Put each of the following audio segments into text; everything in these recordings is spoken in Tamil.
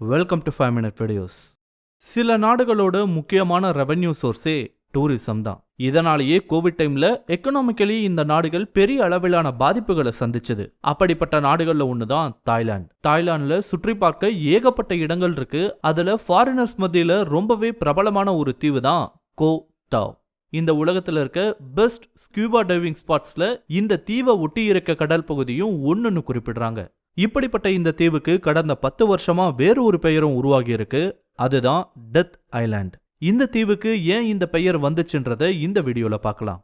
Welcome to five minute videos சில நாடுகளோட முக்கியமான ரெவென்யூ சோர்ஸே டூரிசம் தான். இதனாலேயே கோவிட் டைம்ல எக்கனாமிக்கலி இந்த நாடுகள் பெரிய அளவிலான பாதிப்புகளை சந்திச்சது. அப்படிப்பட்ட நாடுகள்ல ஒண்ணுதான் தான் தாய்லாந்து தாய்லாந்துல சுற்றி பார்க்க ஏகப்பட்ட இடங்கள் இருக்கு. அதுல ஃபாரினர்ஸ் மத்தியில ரொம்பவே பிரபலமான ஒரு தீவு தான் கோ டாவ் இந்த உலகத்துல இருக்க பெஸ்ட் ஸ்கியூபா டைவிங் ஸ்பாட்ஸ்ல இந்த தீவை ஒட்டி இருக்க கடல் பகுதியும் ஒன்றுன்னு குறிப்பிடுறாங்க. இப்படிப்பட்ட இந்த தீவுக்கு கடந்த பத்து வருஷமா வேறு ஒரு பெயரும் உருவாகி இருக்கு அதுதான் டெத் ஐலாண்ட். இந்த தீவுக்கு ஏன் இந்த பெயர் வந்துச்சுன்றதை இந்த வீடியோல பார்க்கலாம்.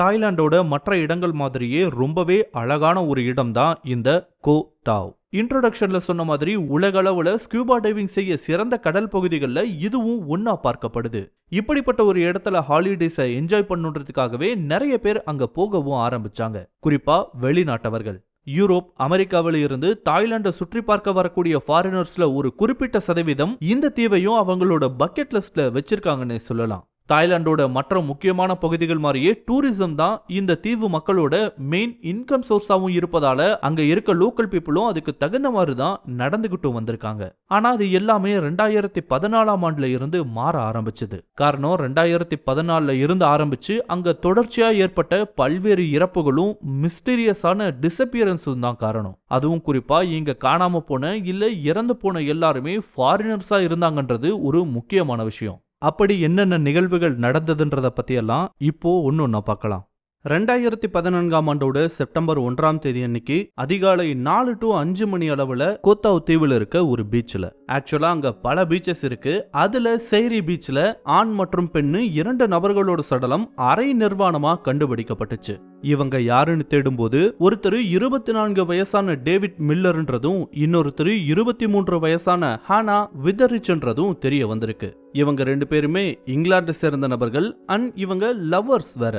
தாய்லாண்டோட மற்ற இடங்கள் மாதிரியே ரொம்பவே அழகான ஒரு இடம் தான் இந்த கோ தாவ். இன்ட்ரோடக்ஷன்ல சொன்ன மாதிரி உலகளவுல ஸ்கியூபா டைவிங் செய்ய சிறந்த கடல் பகுதிகளில் இதுவும் ஒன்னா பார்க்கப்படுது. இப்படிப்பட்ட ஒரு இடத்துல ஹாலிடேஸை என்ஜாய் பண்ணுன்றதுக்காகவே நிறைய பேர் அங்க போகவும் ஆரம்பிச்சாங்க. குறிப்பா வெளிநாட்டவர்கள். யூரோப் அமெரிக்காவில இருந்து தாய்லாண்டை சுற்றி பார்க்க வரக்கூடிய ஃபாரினர்ஸ்ல ஒரு குறிப்பிட்ட சதவீதம் இந்த தீவையும் அவங்களோட பக்கெட் லிஸ்ட்ல வச்சிருக்காங்கன்னே சொல்லலாம். தாய்லாண்டோட மற்ற முக்கியமான பகுதிகள் மாதிரியே டூரிசம் தான் இந்த தீவு மக்களோட மெயின் இன்கம் சோர்ஸாகவும் இருப்பதால அங்க இருக்க லோக்கல் பீப்புளும் அதுக்கு தகுந்த மாதிரி தான் நடந்துகிட்டு வந்திருக்காங்க. ஆனா அது எல்லாமே ரெண்டாயிரத்தி பதினாலாம் ஆண்டுல இருந்து மாற ஆரம்பிச்சது. காரணம் ரெண்டாயிரத்தி பதினாலுல இருந்து ஆரம்பிச்சு அங்க தொடர்ச்சியா ஏற்பட்ட பல்வேறு இறப்புகளும் மிஸ்டீரியஸான டிசப்பியரன்ஸும் தான் காரணம். அதுவும் குறிப்பா இங்க காணாம போன இல்ல இறந்து போன எல்லாருமே ஃபாரினர்ஸா இருந்தாங்கன்றது ஒரு முக்கியமான விஷயம். அப்படி என்னென்ன நிகழ்வுகள் நடந்ததுன்றத பத்தியெல்லாம் இப்போ ஒன்று ஒன்றா பார்க்கலாம். ரெண்டாயிரத்தி பதினான்காம் ஆண்டோட செப்டம்பர் ஒன்றாம் தேதி அன்னைக்கு அதிகாலை நாலு டு அஞ்சு மணி அளவுல கோத்தாவ் தீவில் இருக்க ஒரு பீச்சில் ஆக்சுவலா அங்க பல பீச்சஸ் இருக்கு. அதுல சேரி பீச்ல ஆண் மற்றும் பெண்ணு இரண்டு நபர்களோட சடலம் அரை நிர்வாணமா கண்டுபிடிக்கப்பட்டுச்சு. இவங்க யாருன்னு தேடும்போது ஒருத்தர் இருபத்தி நான்கு வயசான டேவிட் மில்லர்ன்றதும் இன்னொருத்தர் இருபத்தி மூன்று வயசான ஹானா விதரிச்ன்றதும் தெரிய வந்திருக்கு. இவங்க ரெண்டு பேருமே இங்கிலாந்து சேர்ந்த நபர்கள் அண்ட் இவங்க லவ்வர்ஸ் வேற.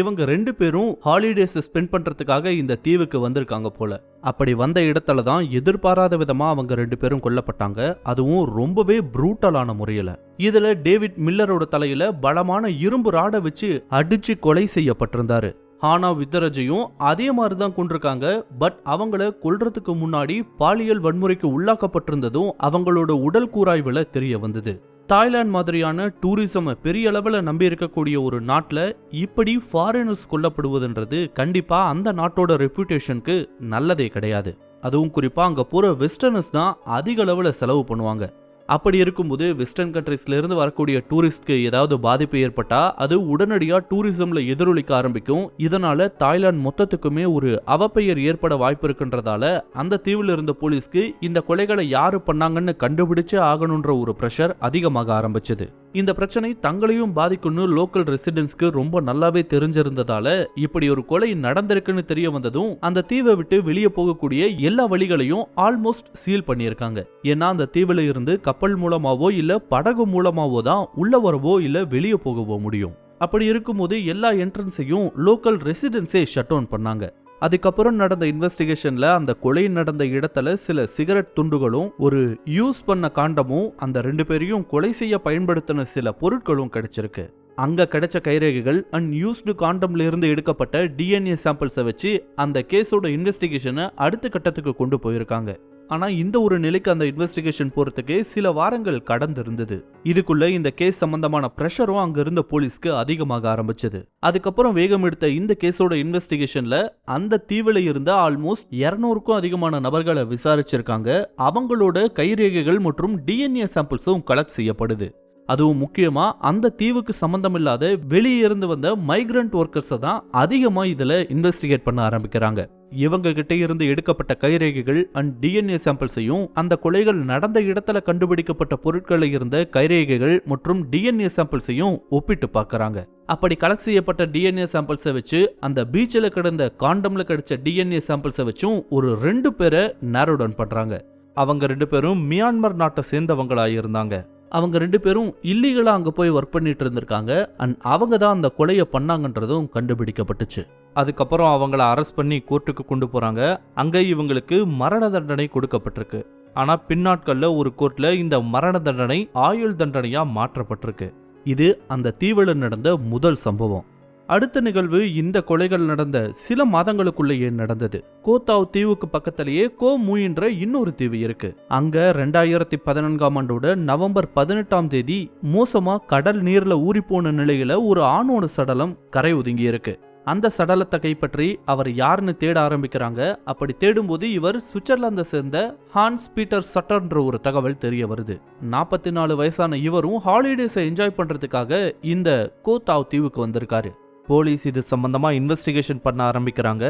இவங்க ரெண்டு பேரும் ஹாலிடேஸ் ஸ்பெண்ட் பண்றதுக்காக இந்த தீவுக்கு வந்திருக்காங்க போல. அப்படி வந்த இடத்துல தான் எதிர்பாராத விதமா அவங்க ரெண்டு பேரும் கொல்லப்பட்டாங்க. அதுவும் ரொம்பவே ப்ரூட்டலான முறையில. இதுல டேவிட் மில்லரோட தலையில பலமான இரும்பு ராடை வச்சு அடிச்சு கொலை செய்யப்பட்டிருந்தாரு. ஹானா வித்தரஜையும் அதே மாதிரி தான் கொண்டிருக்காங்க. பட் அவங்கள கொல்றதுக்கு முன்னாடி பாலியல் வன்முறைக்கு உள்ளாக்கப்பட்டிருந்ததும் அவங்களோட உடல் கூராய்வில் தெரிய வந்தது. தாய்லாந்து மாதிரியான டூரிசம் பெரிய அளவில் நம்பி இருக்கக்கூடிய ஒரு நாட்டில் இப்படி ஃபாரினர்ஸ் கொல்லப்படுவதுன்றது கண்டிப்பாக அந்த நாட்டோட ரெப்யூட்டேஷனுக்கு நல்லதே கிடையாது. அதுவும் குறிப்பாக அங்கே போகிற வெஸ்டர்னர்ஸ் தான் அதிக அளவில் செலவு பண்ணுவாங்க. அப்படி இருக்கும்போது வெஸ்டர்ன் கண்ட்ரீஸ்லேருந்து வரக்கூடிய டூரிஸ்ட்க்கு ஏதாவது பாதிப்பு ஏற்பட்டால் அது உடனடியாக டூரிசமில் எதிரொலிக்க ஆரம்பிக்கும். இதனால் தாய்லாந்து மொத்தத்துக்குமே ஒரு அவப்பெயர் ஏற்பட வாய்ப்பு இருக்குன்றதால அந்த தீவில் இருந்த போலீஸ்க்கு இந்த கொலைகளை யாரு பண்ணாங்கன்னு கண்டுபிடிச்சே ஆகணுன்ற ஒரு ப்ரெஷர் அதிகமாக ஆரம்பிச்சது. இந்த பிரச்சனை தங்களையும் பாதிக்கும்னு லோக்கல் ரெசிடென்ட்ஸ்க்கு ரொம்ப நல்லாவே தெரிஞ்சிருந்ததால இப்படி ஒரு கொலை நடந்திருக்குன்னு தெரிய வந்ததும் அந்த தீவை விட்டு வெளியே போகக்கூடிய எல்லா வழிகளையும் ஆல்மோஸ்ட் சீல் பண்ணியிருக்காங்க. ஏன்னா அந்த தீவுல இருந்து கப்பல் மூலமாவோ இல்ல படகு மூலமாவோ தான் உள்ள வரவோ இல்ல வெளியே போகவோ முடியும். அப்படி இருக்கும்போது எல்லா என்ட்ரன்ஸையும் லோக்கல் ரெசிடென்ஸே ஷட் டவுன் பண்ணாங்க. அதுக்கப்புறம் நடந்த இன்வெஸ்டிகேஷன்ல அந்த கொலை நடந்த இடத்துல சில சிகரெட் துண்டுகளும் ஒரு யூஸ் பண்ண காண்டமும் அந்த ரெண்டு பேரையும் கொலை செய்ய பயன்படுத்தின சில பொருட்களும் கிடைச்சிருக்கு. அங்க கிடைச்ச கைரேகைகள் அண்ட் யூஸ்டு காண்டம்ல இருந்து எடுக்கப்பட்ட டிஎன்ஏ சாம்பிள்ஸை வச்சு அந்த கேஸோட இன்வெஸ்டிகேஷனை அடுத்த கட்டத்துக்கு கொண்டு போயிருக்காங்க. ஆனால் இந்த ஒரு நிலைக்கு அந்த இன்வெஸ்டிகேஷன் போகிறதுக்கு சில வாரங்கள் கடந்து இருந்தது இதுக்குள்ள இந்த கேஸ் சம்பந்தமான ப்ரெஷரும் அங்க இருந்த போலீஸ்க்கு அதிகமாக ஆரம்பிச்சது. அதுக்கப்புறம் வேகம் எடுத்த இந்த கேஸோட இன்வெஸ்டிகேஷன்ல அந்த தீவில இருந்த ஆல்மோஸ்ட் இருநூறுக்கும் அதிகமான நபர்களை விசாரிச்சிருக்காங்க. அவங்களோட கைரேகைகள் மற்றும் டிஎன்ஏ சாம்பிள்ஸும் கலெக்ட் செய்யப்படுது. அதுவும் முக்கியமாக அந்த தீவுக்கு சம்பந்தமில்லாத வெளியே இருந்து வந்த மைக்ரண்ட் ஒர்க்கர்ஸை தான் அதிகமாக இதில் இன்வெஸ்டிகேட் பண்ண ஆரம்பிக்கிறாங்க. இவங்க கிட்ட இருந்து எடுக்கப்பட்ட கைரேகைகள் அண்ட் டிஎன்ஏ சாம்பிள்ஸையும் அந்த கொலைகள் நடந்த இடத்துல கண்டுபிடிக்கப்பட்ட பொருட்களில் இருந்த கைரேகைகள் மற்றும் டிஎன்ஏ சாம்பிள்ஸையும் ஒப்பிட்டு பார்க்கறாங்க. அப்படி கலெக்ட் செய்யப்பட்ட டிஎன்ஏ சாம்பிள்ஸை வச்சு அந்த பீச்சில் கிடந்த காண்டம்ல கிடைச்ச டிஎன்ஏ சாம்பிள்ஸை வச்சும் ஒரு ரெண்டு பேரை நேரோ டவுன் அவங்க ரெண்டு பேரும் மியான்மர் நாட்டை சேர்ந்தவங்களாக இருந்தாங்க அவங்க ரெண்டு பேரும் இல்லீகலாக அங்கே போய் ஒர்க் பண்ணிட்டு இருந்திருக்காங்க. அண்ட் அவங்க தான் அந்த கொலையை பண்ணாங்கன்றதும் கண்டுபிடிக்கப்பட்டுச்சு. அதுக்கப்புறம் அவங்கள அரெஸ்ட் பண்ணி கோர்ட்டுக்கு கொண்டு போகிறாங்க அங்கே இவங்களுக்கு மரண தண்டனை கொடுக்கப்பட்டிருக்கு. ஆனால் பின்னாட்களில் ஒரு கோர்ட்டில் இந்த மரண தண்டனை ஆயுள் தண்டனையாக மாற்றப்பட்டிருக்கு. இது அந்த தீவில் நடந்த முதல் சம்பவம். அடுத்த நிகழ்வு இந்த கொலைகள் நடந்த சில மாதங்களுக்குள்ளேயே நடந்தது. கோத்தாவ் தீவுக்கு பக்கத்திலேயே கோ மூயின்ற இன்னொரு தீவு இருக்கு. அங்க ரெண்டாயிரத்தி பதினான்காம் ஆண்டோட நவம்பர் பதினெட்டாம் தேதி மோசமா கடல் நீர்ல ஊறிப்போன நிலையில ஒரு ஆணோட சடலம் கரை ஒதுங்கி இருக்கு. அந்த சடலத்தை கைப்பற்றி அவர் யாருன்னு தேட ஆரம்பிக்கிறாங்க. அப்படி தேடும்போது இவர் சுவிட்சர்லாந்தை சேர்ந்த ஹான்ஸ் பீட்டர் சட்டர்ன்ற ஒரு தகவல் தெரிய வருது. நாற்பத்தி நாலு வயசான இவரும் ஹாலிடேஸை என்ஜாய் பண்றதுக்காக இந்த கோத்தாவ் தீவுக்கு வந்திருக்காரு. போலீஸ் இது சம்பந்தமாக இன்வெஸ்டிகேஷன் பண்ண ஆரம்பிக்கிறாங்க.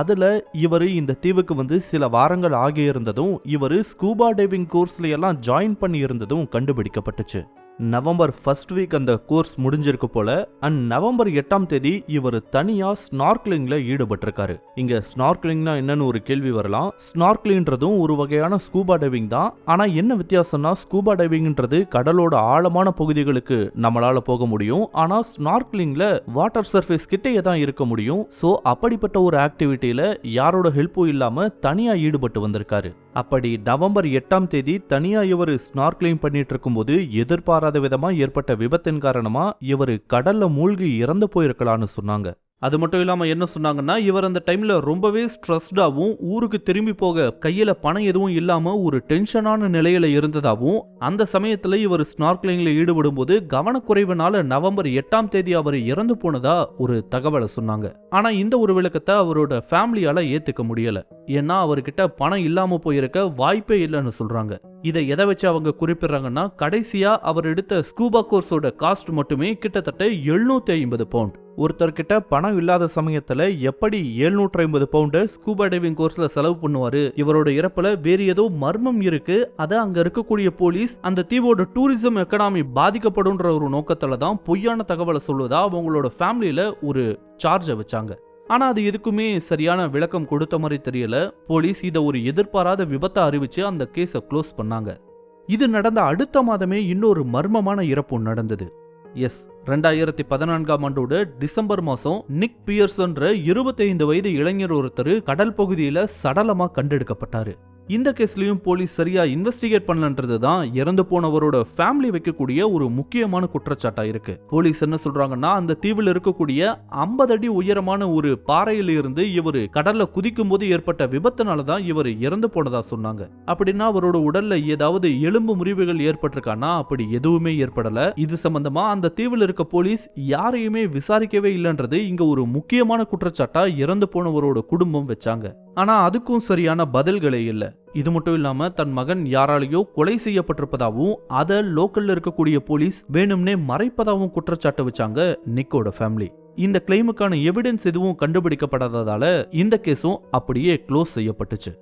அதில் இவர் இந்த தீவுக்கு வந்து சில வாரங்கள் ஆகியிருந்ததும் இவர் ஸ்கூபா டைவிங் கோர்ஸ்லையெல்லாம் ஜாயின் பண்ணி இருந்ததும் கண்டுபிடிக்கப்பட்டுச்சு. நவம்பர் ஃபர்ஸ்ட் வீக் அந்த கோர்ஸ் முடிஞ்சிருக்கு போல அண்ட் நவம்பர் எட்டாம் தேதி இவர் தனியா ஸ்னார்க்லிங்ல ஈடுபட்டிருக்காரு. இங்க ஸ்னார்க்லிங்னா என்னன்னு ஒரு கேள்வி வரலாம். ஸ்னார்க்லிங்ன்றதும் ஒரு வகையான ஸ்கூபா டைவிங் தான். ஆனா என்ன வித்தியாசம்னா ஸ்கூபா டைவிங்ன்றது கடலோட ஆழமான பகுதிகளுக்கு நம்மளால போக முடியும். ஆனா ஸ்னார்க்லிங்ல வாட்டர் சர்ஃபேஸ் கிட்டேயே தான் இருக்க முடியும். ஸோ அப்படிப்பட்ட ஒரு ஆக்டிவிட்டியில யாரோட ஹெல்ப்பும் இல்லாம தனியா ஈடுபட்டு வந்திருக்காரு. அப்படி நவம்பர் எட்டாம் தேதி தனியா இவர் ஸ்னார்க்லிங் பண்ணிட்டு இருக்கும்போது எதிர்பாராத விதமா ஏற்பட்ட விபத்தின் காரணமா இவர் கடல்ல மூழ்கி இறந்து போயிருக்கலாம்னு சொன்னாங்க. அது மட்டும் இல்லாமல் என்ன சொன்னாங்கன்னா இவர் அந்த டைமில் ரொம்பவே ஸ்ட்ரெஸ்டாகவும் ஊருக்கு திரும்பி போக கையில் பணம் எதுவும் இல்லாமல் ஒரு டென்ஷனான நிலையில இருந்ததாகவும் அந்த சமயத்தில் இவர் ஸ்னார்க்லிங்கில் ஈடுபடும் போது கவனக்குறைவுனால நவம்பர் எட்டாம் தேதி அவர் இறந்து போனதா ஒரு தகவலை சொன்னாங்க. ஆனால் இந்த ஒரு விளக்கத்தை அவரோட ஃபேமிலியால் ஏற்றுக்க முடியல. ஏன்னா அவர்கிட்ட பணம் இல்லாமல் போயிருக்க வாய்ப்பே இல்லைன்னு சொல்கிறாங்க இதை எதை வச்சு அவங்க குறிப்பிடுறாங்கன்னா கடைசியாக அவர் எடுத்த ஸ்கூபா கோர்ஸோட காஸ்ட் மட்டுமே கிட்டத்தட்ட எழுநூற்றி ஐம்பது பவுண்ட் ஒருத்தர்கிட்ட பணம் இல்லாத சமயத்துல எப்படி எழுநூற்றி ஐம்பது பவுண்டு ஸ்கூபா டைவிங் கோர்ஸ்ல செலவு பண்ணுவாரு? இவரோட இறப்புல வேறு ஏதோ மர்மம் இருக்கு. அதை அங்க இருக்கக்கூடிய போலீஸ் அந்த தீவோட டூரிசம் எக்கனாமி பாதிக்கப்படும்ன்ற ஒரு நோக்கத்துல தான் பொய்யான தகவலை சொல்வதா அவங்களோட ஃபேமிலியில ஒரு சார்ஜை வச்சாங்க. ஆனா அது எதுக்குமே சரியான விளக்கம் கொடுத்த மாதிரி தெரியல. போலீஸ் இதை ஒரு எதிர்பாராத விபத்தை அறிவிச்சு அந்த கேஸை க்ளோஸ் பண்ணாங்க. இது நடந்த அடுத்த மாதமே இன்னொரு மர்மமான இறப்பு நடந்தது. எஸ் ரெண்டாயிரத்தி பதினான்காம் ஆண்டோட டிசம்பர் மாசம் நிக் பியர்சன்ற இருபத்தைந்து வயது இளைஞர் ஒருத்தர் கடல் பகுதியில சடலமா கண்டெடுக்கப்பட்டாரு. இந்த கேஸ்லையும் போலீஸ் சரியாக இன்வெஸ்டிகேட் பண்ணலன்றது தான் இறந்து போனவரோட ஃபேமிலி வைக்கக்கூடிய ஒரு முக்கியமான குற்றச்சாட்டாக இருக்கு. போலீஸ் என்ன சொல்றாங்கன்னா அந்த தீவில் இருக்கக்கூடிய 50 அடி உயரமான ஒரு பாறையில இருந்து இவர் கடல்ல குதிக்கும் போது ஏற்பட்ட விபத்தினால தான் இவர் இறந்து போனதா சொன்னாங்க. அப்படின்னா அவரோட உடல்ல ஏதாவது எலும்பு முறிவுகள் ஏற்பட்டிருக்கானா? அப்படி எதுவுமே ஏற்படல. இது சம்பந்தமா அந்த தீவில் இருக்க போலீஸ் யாரையுமே விசாரிக்கவே இல்லைன்றது இங்க ஒரு முக்கியமான குற்றச்சாட்டா இறந்து போனவரோட குடும்பம் வச்சாங்க. ஆனா அதுக்கும் சரியான பதில்களே இல்லை. இது மட்டும் இல்லாம தன் மகன் யாராலேயோ கொலை செய்யப்பட்டிருப்பதாகவும் அதை லோக்கல்ல இருக்கக்கூடிய போலீஸ் வேணும்னே மறைப்பதாகவும் குற்றச்சாட்டு வச்சாங்க நிக்கோட ஃபேமிலி இந்த கிளைமுக்கான எவிடன்ஸ் எதுவும் கண்டுபிடிக்கப்படாததால இந்த கேஸும் அப்படியே க்ளோஸ் செய்யப்பட்டுச்சு.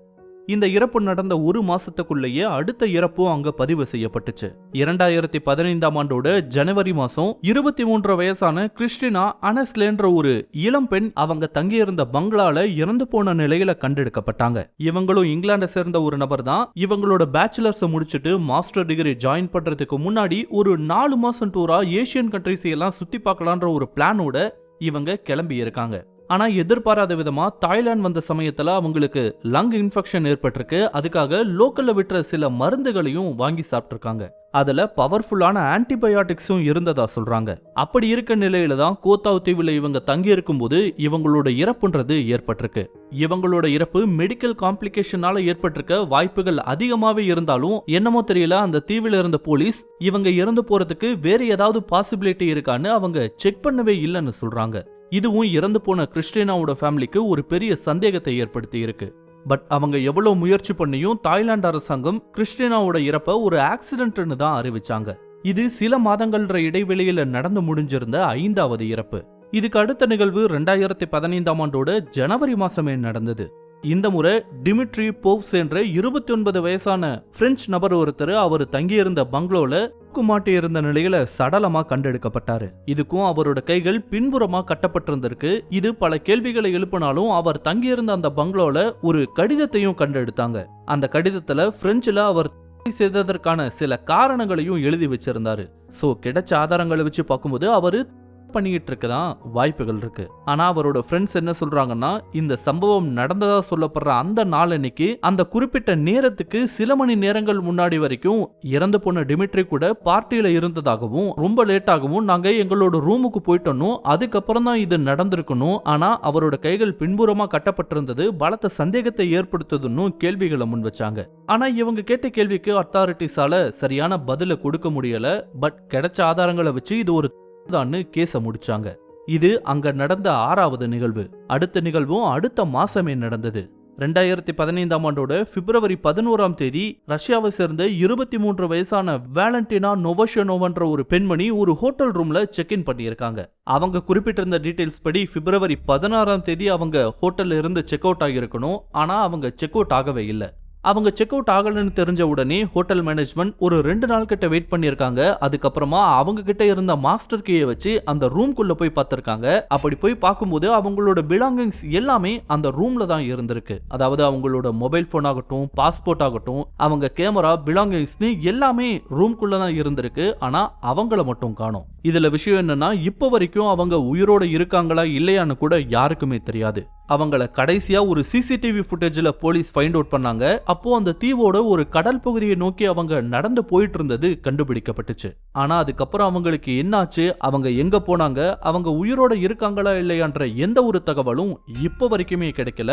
இந்த இறப்பு நடந்த ஒரு மாசத்துக்குள்ளேயே அடுத்த இறப்பும் அங்க பதிவு செய்யப்பட்டுச்சு. இரண்டாயிரத்தி பதினைந்தாம் ஆண்டோட ஜனவரி மாசம் இருபத்தி மூன்று வயசான கிறிஸ்டினா அனஸ்லேன்ற ஒரு இளம் பெண் அவங்க தங்கியிருந்த பங்களால இறந்து போன நிலையில கண்டெடுக்கப்பட்டாங்க. இவங்களும் இங்கிலாண்டை சேர்ந்த ஒரு நபர் தான். இவங்களோட பேச்சுலர்ஸ் முடிச்சுட்டு மாஸ்டர் டிகிரி ஜாயின் பண்றதுக்கு முன்னாடி ஒரு நாலு மாசம் டூரா ஏசியன் கண்ட்ரிஸ் எல்லாம் சுத்தி பார்க்கலான்ற ஒரு பிளானோட இவங்க கிளம்பி இருக்காங்க. ஆனா எதிர்பாராத விதமா தாய்லாந்து வந்த சமயத்துல அவங்களுக்கு லங் இன்ஃபெக்ஷன் ஏற்பட்டிருக்கு. அதுக்காக லோக்கல்ல விட்டுற சில மருந்துகளையும் வாங்கி சாப்பிட்ருக்காங்க அதுல பவர்ஃபுல்லான ஆன்டிபயோட்டிக்ஸும் இருந்ததா சொல்றாங்க. அப்படி இருக்க நிலையில தான் கோத்தாவ் தீவில் இவங்க தங்கியிருக்கும் போது இவங்களோட இறப்புன்றது ஏற்பட்டிருக்கு. இவங்களோட இறப்பு மெடிக்கல் காம்ப்ளிகேஷனால ஏற்பட்டிருக்க வாய்ப்புகள் அதிகமாவே இருந்தாலும் என்னமோ தெரியல அந்த தீவில் இருந்த போலீஸ் இவங்க இறந்து போறதுக்கு வேற ஏதாவது பாசிபிலிட்டி இருக்கான்னு அவங்க செக் பண்ணவே இல்லைன்னு சொல்றாங்க. இதுவும் இறந்து போன கிறிஸ்டினாவோட ஃபேமிலிக்கு ஒரு பெரிய சந்தேகத்தை ஏற்படுத்தி இருக்கு. பட் அவங்க எவ்வளோ முயற்சி பண்ணியும் தாய்லாந்து அரசாங்கம் கிறிஸ்டினாவோட இறப்ப ஒரு ஆக்சிடென்ட்னு தான் அறிவிச்சாங்க. இது சில மாதங்கள்ன்ற இடைவெளியில நடந்து முடிஞ்சிருந்த ஐந்தாவது இறப்பு. இதுக்கு அடுத்த நிகழ்வு ரெண்டாயிரத்தி பதினைந்தாம் ஆண்டோட ஜனவரி மாசமே நடந்தது. இந்த முறை டிமிட்ரி போவ்ஸ் என்ற இருபத்தி ஒன்பது வயசான பிரெஞ்சு நபர் ஒருத்தர் அவர் தங்கியிருந்த பங்களோல மாட்டி இருந்த நிலையில சடலமா கண்டெடுக்கப்பட்டாரு. இதுக்கும் அவரோட கைகள் பின்புறமா கட்டப்பட்டிருந்திருக்கு. இது பல கேள்விகளை எழுப்பினாலும் அவர் தங்கியிருந்த அந்த பங்களோல ஒரு கடிதத்தையும் கண்டெடுத்தாங்க. அந்த கடிதத்துல பிரெஞ்சுல அவர் செய்ததற்கான சில காரணங்களையும் எழுதி வச்சிருந்தாரு. சோ கிடைச்ச ஆதாரங்களை வச்சு பார்க்கும்போது அவரு பண்ணிக்கிட்டு இருக்கதான் வாய்ப்புகள் இருக்கு. ஆனா அவரோட ஃப்ரெண்ட்ஸ் என்ன சொல்றாங்கன்னா இந்த சம்பவம் நடந்ததா சொல்லப்படுற அந்த நாள் அன்னைக்கு அந்த குறிப்பிட்ட நேரத்துக்கு சில மணி நேரங்கள் முன்னாடி வரைக்கும் இறந்து போன டிமிட்ரி கூட பார்ட்டியில இருந்ததாகவும் ரொம்ப லேட்டாகவும் நாங்க எங்களோட ரூமுக்கு போயிட்டோம் அதுக்கப்புறம் தான் இது நடந்திருக்கணும் ஆனா அவரோட கைகள் பின்புறமா கட்டப்பட்டிருந்தது பலத்த சந்தேகத்தை ஏற்படுத்துதுன்னு கேள்விகளை முன் வச்சாங்க. ஆனா இவங்க கேட்ட கேள்விக்கு அத்தாரிட்டிஸால சரியான பதில கொடுக்க முடியல பட் கிடைச்ச ஆதாரங்களை வச்சு இது ஒரு தான்னு கேஸ முடிச்சாங்க. இது அங்க நடந்த ஆறாவது நிகழ்வு. அடுத்த நிகழ்வும் அடுத்த மாசமே நடந்தது. ரெண்டாயிரத்தி பதினைந்தாம் ஆண்டோட பிப்ரவரி பதினோராம் தேதி ரஷ்யாவை சேர்ந்த இருபத்தி மூன்று வயசான வேலண்டினா நொவஷனோவன்ற ஒரு பெண்மணி ஒரு ஹோட்டல் ரூம்ல செக் இன் பண்ணியிருக்காங்க. அவங்க குறிப்பிட்டிருந்த டீடைல்ஸ் படி பிப்ரவரி பதினாறாம் தேதி அவங்க ஹோட்டல்ல இருந்து செக் அவுட் ஆகியிருக்கணும். ஆனா அவங்க செக் அவுட் ஆகவே இல்லை. அவங்க செக் அவுட் ஆகலன்னு தெரிஞ்ச உடனே ஹோட்டல் மேனேஜ்மெண்ட் ஒரு ரெண்டு நாள் கிட்ட வெயிட் பண்ணியிருக்காங்க. அதுக்கப்புறமா அவங்க கிட்ட இருந்த மாஸ்டர் கீயை வச்சு அந்த ரூம்குள்ள போய் பார்த்திருக்காங்க. அப்படி போய் பார்க்கும்போது அவங்களோட பிலாங்கிங்ஸ் எல்லாமே அந்த ரூம்ல தான் இருந்திருக்கு. அதாவது அவங்களோட மொபைல் ஃபோன் ஆகட்டும் பாஸ்போர்ட் ஆகட்டும் அவங்க கேமரா பிலாங்கிங்ஸ்னு எல்லாமே ரூம்குள்ள தான் இருந்திருக்கு. ஆனா அவங்கள மட்டும் காணும். இதுல விஷயம் என்னன்னா இப்போ வரைக்கும் அவங்க உயிரோட இருக்காங்களா இல்லையான்னு கூட யாருக்குமே தெரியாது. அவங்கள கடைசியா ஒரு சிசிடிவி ஃபுட்டேஜ்ல போலீஸ் ஃபைண்ட் அவுட் பண்ணாங்க. அப்போ அந்த தீவோட ஒரு கடல் பகுதியை நோக்கி அவங்க நடந்து போயிட்டு இருந்தது கண்டுபிடிக்கப்பட்டுச்சு. ஆனா அதுக்கப்புறம் அவங்களுக்கு என்னாச்சு? அவங்க எங்க போனாங்க? அவங்க உயிரோட இருக்காங்களா இல்லையான்ற எந்த ஒரு தகவலும் இப்போ வரைக்குமே கிடைக்கல.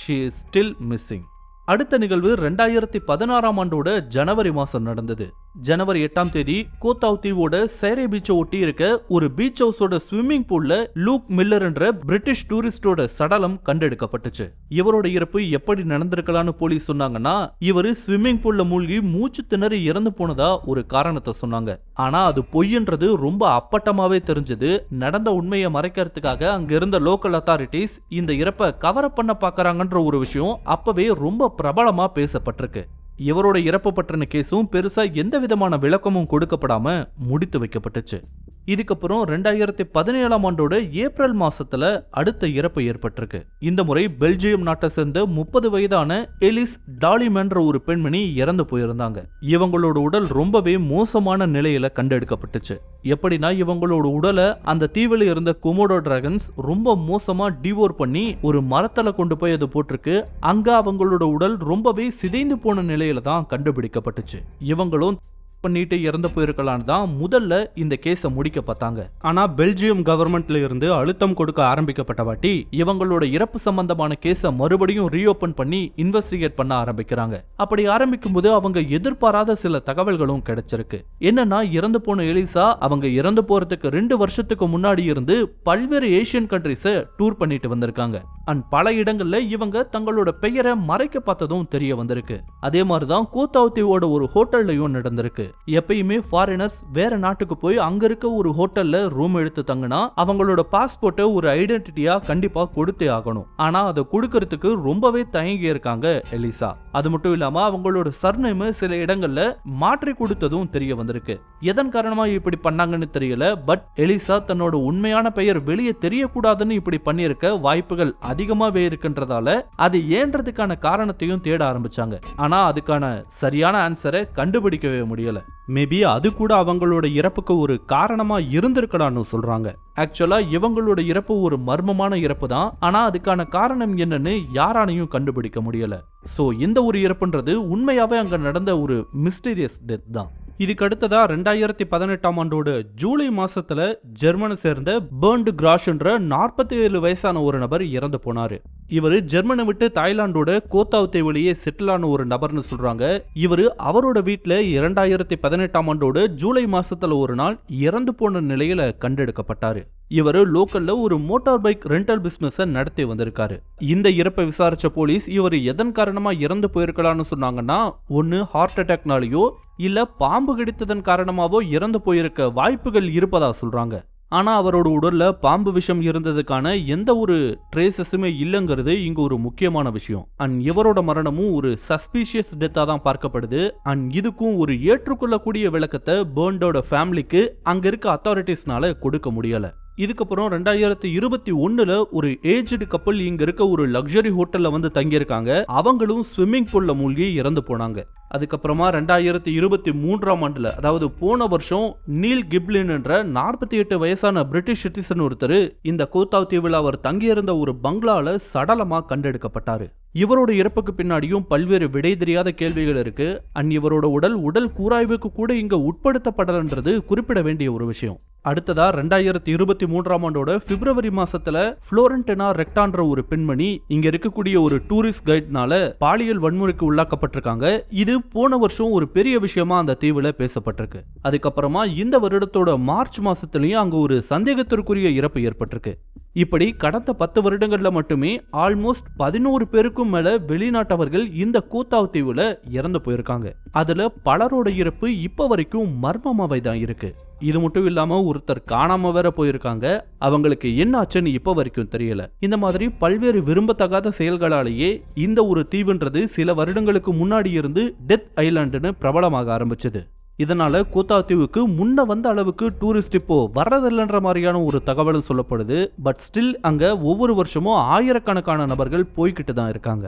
ஷி ஸ்டில் மிஸ்ஸிங் அடுத்த நிகழ்வு ரெண்டாயிரத்தி பதினாறாம் ஆண்டோட ஜனவரி மாதம் நடந்தது. ஜனவரி எட்டாம் தேதி கோத்தாவ் தீவோட சேரே பீச்சை ஒட்டி இருக்க ஒரு பீச் ஹவுஸோட ஸ்விம்மிங் பூல்ல லூக் மில்லர் என்ற பிரிட்டிஷ் டூரிஸ்டோட சடலம் கண்டெடுக்கப்பட்டுச்சு. இவரோட இறப்பு எப்படி நடந்திருக்கலாம்னு போலீஸ் சொன்னாங்கன்னா இவர் ஸ்விம்மிங் பூல்ல மூழ்கி மூச்சு திணறி இறந்து போனதா ஒரு காரணத்தை சொன்னாங்க. ஆனா அது பொய்ன்றது ரொம்ப அப்பட்டமாவே தெரிஞ்சது. நடந்த உண்மையை மறைக்கிறதுக்காக அங்க இருந்த லோக்கல் அத்தாரிட்டிஸ் இந்த இறப்பை கவர் பண்ண பாக்குறாங்கன்ற ஒரு விஷயம் அப்பவே ரொம்ப பிரபலமா பேசப்பட்டிருக்கு. இவரோட இறப்பு பற்றின கேஸும் பெருசா எந்த விதமான விளக்கமும் கொடுக்கப்படாம முடித்து வைக்கப்பட்டுச்சு. இதுக்கப்புறம் ரெண்டாயிரத்தி பதினேழாம் ஆண்டோட ஏப்ரல் மாசத்துல அடுத்த இறப்பு ஏற்பட்டிருக்கு. இந்த முறை பெல்ஜியம் நாட்டை சேர்ந்த முப்பது வயதான எலிஸ் டாலிமென்ற ஒரு பெண்மணி இறந்து போயிருந்தாங்க. இவங்களோட உடல் ரொம்பவே மோசமான நிலையில கண்டெடுக்கப்பட்டுச்சு. எப்படின்னா இவங்களோட உடலை அந்த தீவில் இருந்த குமோடோ டிராகன்ஸ் ரொம்ப மோசமா டிவோர் பண்ணி ஒரு மரத்துல கொண்டு போய் அது போட்டிருக்கு. அங்க அவங்களோட உடல் ரொம்பவே சிதைந்து போன நிலையில தான் கண்டுபிடிக்கப்பட்டுச்சு. இவங்களும் பண்ணிட்டு இறந்து போயிருக்கலான்னு தான் முதல்ல இந்த கேஸை முடிக்க பார்த்தாங்க. ஆனா பெல்ஜியம் கவர்மெண்ட்ல இருந்து அழுத்தம் கொடுக்க ஆரம்பிக்கப்பட்ட வாட்டி இவங்களோட இறப்பு சம்பந்தமான கேஸை மறுபடியும் ரீஓபன் பண்ணி இன்வெஸ்டிகேட் பண்ண ஆரம்பிக்கிறாங்க. அப்படி ஆரம்பிக்கும் போது அவங்க எதிர்பாராத சில தகவல்களும் கிடைச்சிருக்கு. என்னன்னா இறந்து போன எலிசா அவங்க இறந்து போறதுக்கு ரெண்டு வருஷத்துக்கு முன்னாடி இருந்து பல்வேறு ஏசியன் கண்ட்ரிஸை டூர் பண்ணிட்டு வந்திருக்காங்க. அண்ட் பல இடங்கள்ல இவங்க தங்களோட பெயரை மறைக்க பார்த்ததும் தெரிய வந்திருக்கு. அதே மாதிரிதான் கூத்தாவத்தியோட ஒரு ஹோட்டல்லையும் நடந்திருக்கு. எப்பயுமே ஃபாரினர்ஸ் வேற நாட்டுக்கு போய் அங்க இருக்க ஒரு ஹோட்டல்ல ரூம் எடுத்து தங்கினா அவங்களோட பாஸ்போர்ட்டை ஒரு ஐடென்டிட்டியா கண்டிப்பா கொடுத்தே ஆகணும். ஆனா அதை கொடுக்கறதுக்கு ரொம்பவே தயங்கி இருக்காங்க எலிசா. அது மட்டும் இல்லாம அவங்களோட சர்நேம் சில இடங்கள்ல மாற்றி கொடுத்ததும் தெரிய வந்திருக்கு. எதன் காரணமா இப்படி பண்ணாங்கன்னு தெரியல பட் எலிசா தன்னோட உண்மையான பெயர் வெளியே தெரியக்கூடாதுன்னு இப்படி பண்ணியிருக்க வாய்ப்புகள் அதிகமாவே இருக்கின்றதால அது ஏன்றதுக்கான காரணத்தையும் தேட ஆரம்பிச்சாங்க. ஆனா அதுக்கான சரியான ஆன்சரை கண்டுபிடிக்கவே முடியல. மேபி அது கூட அவங்களோட இறப்புக்கு ஒரு காரணமா இருந்திருக்கலாம்னு சொல்றாங்க. ஆக்சுவலா இவங்களோட இறப்பு ஒரு மர்மமான இறப்பு தான். ஆனா அதுக்கான காரணம் என்னன்னு யாராலையும் கண்டுபிடிக்க முடியல. சோ இந்த ஒரு இறப்புன்றது உண்மையாவே அங்க நடந்த ஒரு மிஸ்டீரியஸ் டெத் தான். இதுக்கடுத்ததா ரெண்டாயிரத்தி பதினெட்டாம் ஆண்டோட ஜூலை மாசத்துல ஜெர்மனை சேர்ந்த பேர்ண்டு கிராஷ்ன்ற நாற்பத்தி ஏழு வயசான ஒரு நபர் இறந்து போனாரு. இவர் ஜெர்மனை விட்டு தாய்லாந்தோட கோத்தாவத்தை வெளியே செட்டிலான ஒரு நபர்னு சொல்றாங்க. இவர் அவரோட வீட்டில் இரண்டாயிரத்தி பதினெட்டாம் ஆண்டோட ஜூலை மாசத்துல ஒரு நாள் இறந்து போன நிலையில கண்டெடுக்கப்பட்டாரு. இவர் லோக்கல்ல ஒரு மோட்டார் பைக் ரெண்டல் பிஸ்னஸை நடத்தி வந்திருக்காரு. இந்த இறப்பை விசாரிச்ச போலீஸ் இவர் எதன் காரணமா இறந்து போயிருக்கலாம்னு சொன்னாங்கன்னா ஒன்று ஹார்ட் அட்டாக்னாலேயோ இல்லை பாம்பு கடித்ததன் காரணமாவோ இறந்து போயிருக்க வாய்ப்புகள் இருப்பதா சொல்றாங்க. ஆனால் அவரோட உடலில் பாம்பு விஷம் இருந்ததுக்கான எந்த ஒரு ட்ரேசஸுமே இல்லைங்கிறது இங்கே ஒரு முக்கியமான விஷயம். அண்ட் இவரோட மரணமும் ஒரு சஸ்பீஷியஸ் டெத்தாக தான் பார்க்கப்படுது. அண்ட் இதுக்கும் ஒரு ஏற்றுக்கொள்ளக்கூடிய விளக்கத்தை பேர்ண்டோட ஃபேமிலிக்கு அங்கே இருக்க அத்தாரிட்டிஸ்னால கொடுக்க முடியலை. இதுக்கப்புறம் ரெண்டாயிரத்தி இருபத்தி ஒன்னுல ஒரு ஏஜ்டு கப்பல் இங்க இருக்க ஒரு லக்ஸரி ஹோட்டல்ல வந்து தங்கியிருக்காங்க. அவங்களும் ஸ்விம்மிங் பூல்ல மூழ்கி இறந்து போனாங்க. அதுக்கப்புறமா ரெண்டாயிரத்தி இருபத்தி மூன்றாம் ஆண்டுல அதாவது போன வருஷம் நீல் கிப்லின் என்ற நாற்பத்தி எட்டு வயசான பிரிட்டிஷ் சிட்டிசன் ஒருத்தர் இந்த கோத்தாவ் தீவில் அவர் தங்கியிருந்த ஒரு பங்களால சடலமா கண்டெடுக்கப்பட்டாரு. இவரோட இறப்புக்கு பின்னாடியும் பல்வேறு விடை தெரியாத கேள்விகள் இருக்கு. அண்ட் இவரோட உடல் உடல் கூராய்வுக்கு கூட இங்க உட்படுத்தப்படலன்றது குறிப்பிட வேண்டிய ஒரு விஷயம். அடுத்ததா ரெண்டாயிரத்தி இருபத்தி மூன்றாம் ஆண்டோட பிப்ரவரி மாசத்துல புளோரண்டினா ரெக்டான்ற ஒரு பெண்மணி இங்க இருக்கக்கூடிய ஒரு டூரிஸ்ட் கைட்னால பாலியல் வன்முறைக்கு உள்ளாக்கப்பட்டிருக்காங்க. இது போன வருஷம் ஒரு பெரிய விஷயமா அந்த தீவுல பேசப்பட்டிருக்கு. அதுக்கப்புறமா இந்த வருடத்தோட மார்ச் மாசத்துலயும் அங்க ஒரு சந்தேகத்திற்குரிய இறப்பு ஏற்பட்டிருக்கு. இப்படி கடந்த பத்து வருடங்களில் மட்டுமே ஆல்மோஸ்ட் பதினோரு பேருக்கும் மேல வெளிநாட்டவர்கள் இந்த கூத்தாவ் தீவுல இறந்து போயிருக்காங்க. அதுல பலரோட இறப்பு இப்ப வரைக்கும் மர்மமாவை தான் இருக்கு. இது மட்டும் இல்லாம ஒருத்தர் காணாம வேற போயிருக்காங்க. அவங்களுக்கு என்ன ஆச்சுன்னு இப்ப வரைக்கும் தெரியல. இந்த மாதிரி பல்வேறு விரும்பத்தகாத செயல்களாலேயே இந்த ஒரு தீவுன்றது சில வருடங்களுக்கு முன்னாடி இருந்து டெத் ஐலாண்டுன்னு பிரபலமாக ஆரம்பிச்சது. இதனால கூத்தாத்தீவுக்கு முன்ன வந்த அளவுக்கு டூரிஸ்ட் இப்போ வர்றதில்லைன்ற மாதிரியான ஒரு தகவலும் சொல்லப்படுது. பட் ஸ்டில் அங்க ஒவ்வொரு வருஷமும் ஆயிரக்கணக்கான நபர்கள் போய்கிட்டு தான் இருக்காங்க.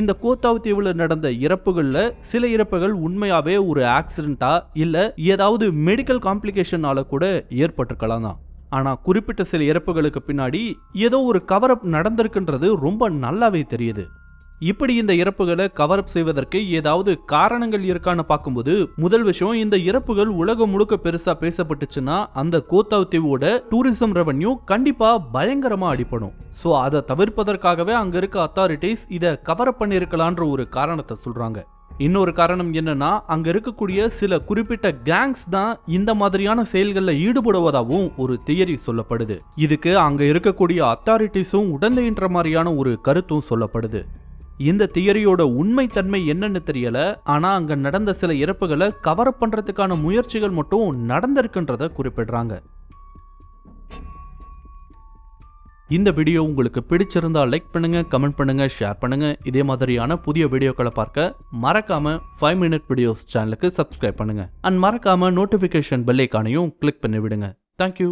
இந்த கோத்தாவ் தீவில் நடந்த இறப்புகளில் சில இறப்புகள் உண்மையாகவே ஒரு ஆக்சிடெண்ட்டாக இல்லை ஏதாவது மெடிக்கல் காம்ப்ளிகேஷனால கூட ஏற்பட்டிருக்கலாம் தான். ஆனால் குறிப்பிட்ட சில இறப்புகளுக்கு பின்னாடி ஏதோ ஒரு கவரப் நடந்திருக்குன்றது ரொம்ப நல்லாவே தெரியுது. இப்படி இந்த இறப்புகளை கவர் அப் செய்வதற்கு ஏதாவது காரணங்கள் இருக்கான்னு பார்க்கும்போது முதல் விஷயம் இந்த இறப்புகள் உலகம் முழுக்க பெருசா பேசப்பட்டுச்சுன்னா அந்த கோத்தாவ் தீவோட டூரிசம் ரெவன்யூ கண்டிப்பா பயங்கரமா அடிப்படும். ஸோ அதை தவிர்ப்பதற்காகவே அங்க இருக்க அத்தாரிட்டிஸ் இதை கவர் அப் பண்ணியிருக்கலான்ற ஒரு காரணத்தை சொல்றாங்க. இன்னொரு காரணம் என்னன்னா அங்க இருக்கக்கூடிய சில குறிப்பிட்ட கேங்ஸ் தான் இந்த மாதிரியான செயல்களில் ஈடுபடுவதாகவும் ஒரு தியரி சொல்லப்படுது. இதுக்கு அங்க இருக்கக்கூடிய அத்தாரிட்டிஸும் உடந்தைன்ற மாதிரியான ஒரு கருத்தும் சொல்லப்படுது. இந்த தியரியோட உண்மைத்தன்மை என்னன்னு தெரியல ஆனா அங்க நடந்த சில இறப்புகளை கவர் பண்றதுக்கான முயற்சிகள் மட்டும் நடந்திருக்குன்றத குறிப்பிடுறாங்க. இந்த வீடியோ உங்களுக்கு பிடிச்சிருந்தா லைக் பண்ணுங்க கமெண்ட் பண்ணுங்க ஷேர் பண்ணுங்க. இதே மாதிரியான புதிய வீடியோக்களை பார்க்க மறக்காம ஃபைவ் மினிட் வீடியோஸ் சேனலுக்கு சப்ஸ்கிரைப் பண்ணுங்க. அண்ட் மறக்காம நோட்டிபிகேஷன் பெல் ஐக்கானையும் கிளிக் பண்ணி விடுங்க தேங்க்யூ